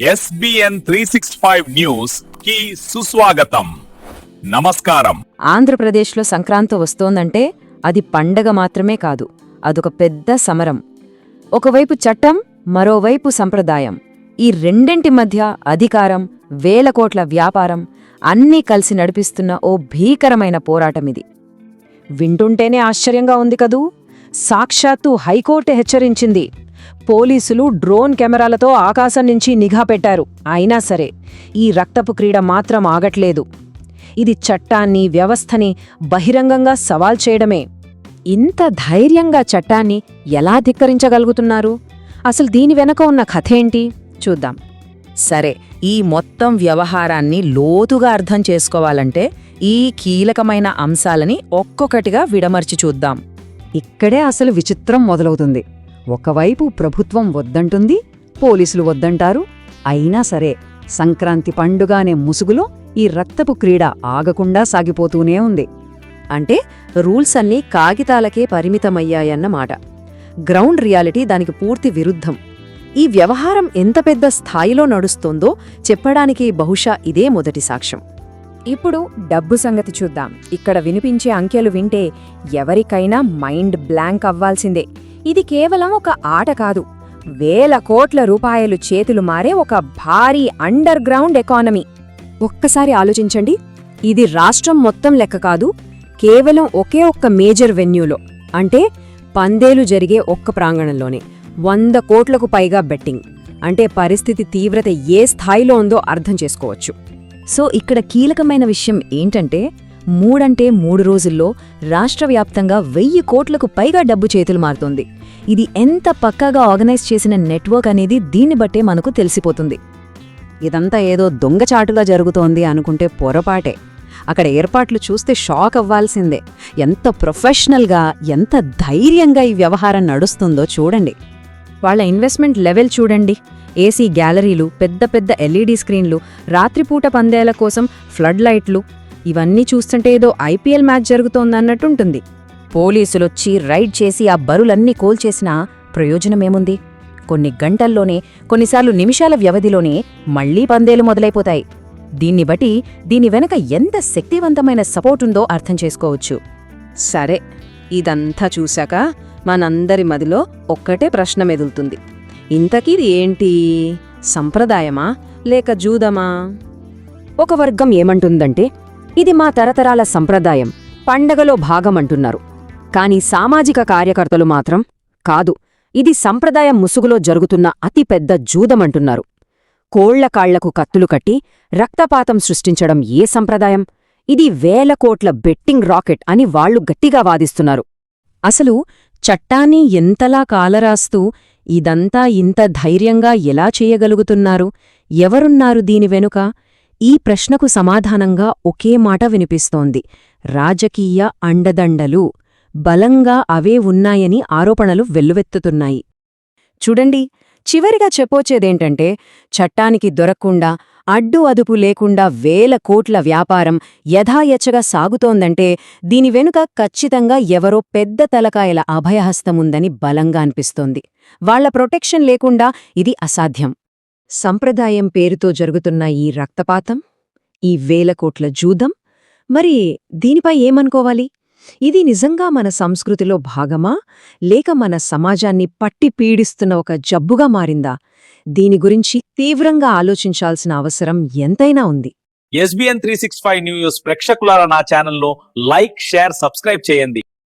SBN three six five న్యూస్కి సుస్వాగతం. నమస్కారం. ఆంధ్రప్రదేశ్లో సంక్రాంతి వస్తోందంటే అది పండగ మాత్రమే కాదు అదొక పెద్ద సమరం. ఒకవైపు చట్టం మరోవైపు సంప్రదాయం. ఈ రెండింటి మధ్య అధికారం వేల కోట్ల వ్యాపారం అన్నీ కలిసి నడిపిస్తున్న ఓ భీకరమైన పోరాటమిది. వింటుంటేనే ఆశ్చర్యంగా ఉంది కదూ? సాక్షాత్తు హైకోర్టు హెచ్చరించింది పోలీసులు డ్రోన్ కెమెరాలతో ఆకాశం నుంచి నిఘా పెట్టారు. అయినా సరే ఈ రక్తపు క్రీడ మాత్రం ఆగట్లేదు. ఇది చట్టాన్ని వ్యవస్థని బహిరంగంగా సవాల్ చేయడమే. ఇంత ధైర్యంగా చట్టాన్ని ఎలా ధిక్కరించగలుగుతున్నారు? అసలు దీని వెనక ఉన్న కథేంటి చూద్దాం. సరే ఈ మొత్తం వ్యవహారాన్ని లోతుగా అర్థం చేసుకోవాలంటే ఈ కీలకమైన అంశాలని ఒక్కొక్కటిగా విడమర్చి చూద్దాం. ఇక్కడే అసలు విచిత్రం మొదలవుతుంది. ఒకవైపు ప్రభుత్వం వద్దంటుంది పోలీసులు వద్దంటారు. అయినా సరే సంక్రాంతి పండుగ అనే ముసుగులో ఈ రక్తపు క్రీడ ఆగకుండా సాగిపోతూనే ఉంది. అంటే రూల్స్ అన్నీ కాగితాలకే పరిమితమయ్యాయన్నమాట. గ్రౌండ్ రియాలిటీ దానికి పూర్తి విరుద్ధం. ఈ వ్యవహారం ఎంత పెద్ద స్థాయిలో నడుస్తోందో చెప్పడానికి బహుశా ఇదే మొదటి సాక్ష్యం. ఇప్పుడు డబ్బు సంగతి చూద్దాం. ఇక్కడ వినిపించే అంకెలు వింటే ఎవరికైనా మైండ్ బ్లాంక్ అవ్వాల్సిందే. ఇది కేవలం ఒక ఆట కాదు. వేల కోట్ల రూపాయలు చేతులు మారే ఒక భారీ అండర్ గ్రౌండ్ ఎకానమీ. ఒక్కసారి ఆలోచించండి. ఇది రాష్ట్రం మొత్తం లెక్క కాదు కేవలం ఒకే ఒక్క మేజర్ వెన్యూలో. అంటే పందేలు జరిగే ఒక్క ప్రాంగణంలోనే. వంద కోట్లకు పైగా బెట్టింగ్. అంటే పరిస్థితి తీవ్రత ఏ స్థాయిలో ఉందో అర్థం చేసుకోవచ్చు. సో ఇక్కడ కీలకమైన విషయం ఏంటంటే మూడంటే మూడు రోజుల్లో రాష్ట్ర వ్యాప్తంగా వెయ్యి కోట్లకు పైగా డబ్బు చేతులు మారుతోంది. ఇది ఎంత పక్కాగా ఆర్గనైజ్ చేసిన నెట్వర్క్ అనేది దీన్ని బట్టే మనకు తెలిసిపోతుంది. ఇదంతా ఏదో దొంగచాటుగా జరుగుతోంది అనుకుంటే పొరపాటే. అక్కడ ఏర్పాట్లు చూస్తే షాక్ అవ్వాల్సిందే. ఎంత ప్రొఫెషనల్గా ఎంత ధైర్యంగా ఈ వ్యవహారం నడుస్తుందో చూడండి. వాళ్ళ ఇన్వెస్ట్మెంట్ లెవెల్ చూడండి. ఏసీ గ్యాలరీలు పెద్ద పెద్ద ఎల్ఈడీ స్క్రీన్లు రాత్రిపూట పందేల కోసం ఫ్లడ్ లైట్లు ఇవన్నీ చూస్తుంటే ఏదో ఐపీఎల్ మ్యాచ్ జరుగుతోందన్నట్టుంటుంది. పోలీసులొచ్చి రైడ్ చేసి ఆ బరులన్నీ కోల్చేసినా ప్రయోజనమేముంది? కొన్ని గంటల్లోనే కొన్నిసార్లు నిమిషాల వ్యవధిలోనే మళ్ళీ పందేలు మొదలైపోతాయి. దీన్ని బట్టి దీని వెనక ఎంత శక్తివంతమైన సపోర్ట్ ఉందో అర్థం చేసుకోవచ్చు. సరే ఇదంతా చూశాక మనందరి మదిలో ఒక్కటే ప్రశ్న మెదులుతుంది. ఇంతకీ ఇది ఏంటి? సంప్రదాయమా లేక జూదమా? ఒక వర్గం ఏమంటుందంటే ఇది మా తరతరాల సంప్రదాయం. పండగలో భాగమంటున్నారు. కాని సామాజిక కార్యకర్తలు మాత్రం కాదు. ఇది సంప్రదాయం ముసుగులో జరుగుతున్న అతిపెద్ద జూదమంటున్నారు. కోళ్ళ కాళ్ళకు కత్తులు కట్టి రక్తపాతం సృష్టించడం ఏ సంప్రదాయం? ఇది వేల కోట్ల బెట్టింగ్ రాకెట్ అని వాళ్ళు గట్టిగా వాదిస్తున్నారు. అసలు చట్టాన్ని ఎంతలా కాలరాస్తూ ఇదంతా ఇంత ధైర్యంగా ఎలా చేయగలుగుతున్నారు? ఎవరున్నారు దీని వెనుక? ఈ ప్రశ్నకు సమాధానంగా ఒకే మాట వినిపిస్తోంది. రాజకీయ అండదండలు. బలంగా అవే ఉన్నాయని ఆరోపణలు వెల్లువెత్తుతున్నాయి. చూడండి చివరిగా చెప్పొచ్చేదేంటంటే చట్టానికి దొరక్కుండా అడ్డు అదుపు లేకుండా వేల కోట్ల వ్యాపారం యథాయచ్చగా సాగుతోందంటే దీని వెనుక ఖచ్చితంగా ఎవరో పెద్ద తలకాయల అభయహస్తముందని బలంగా అనిపిస్తోంది. వాళ్ళ ప్రొటెక్షన్ లేకుండా ఇది అసాధ్యం. సంప్రదాయం పేరుతో జరుగుతున్న ఈ రక్తపాతం ఈ వేల కోట్ల జూదం మరి దీనిపై ఏమనుకోవాలి? ఇది నిజంగా మన సంస్కృతిలో భాగమా? లేక మన సమాజాన్ని పట్టి పీడిస్తున్న ఒక జబ్బుగా మారిందా? దీని గురించి తీవ్రంగా ఆలోచించాల్సిన అవసరం ఎంతైనా ఉంది. SBN three six five news ప్రేక్షకులారా నా ఛానల్లో లైక్ షేర్ సబ్స్క్రైబ్ చేయండి.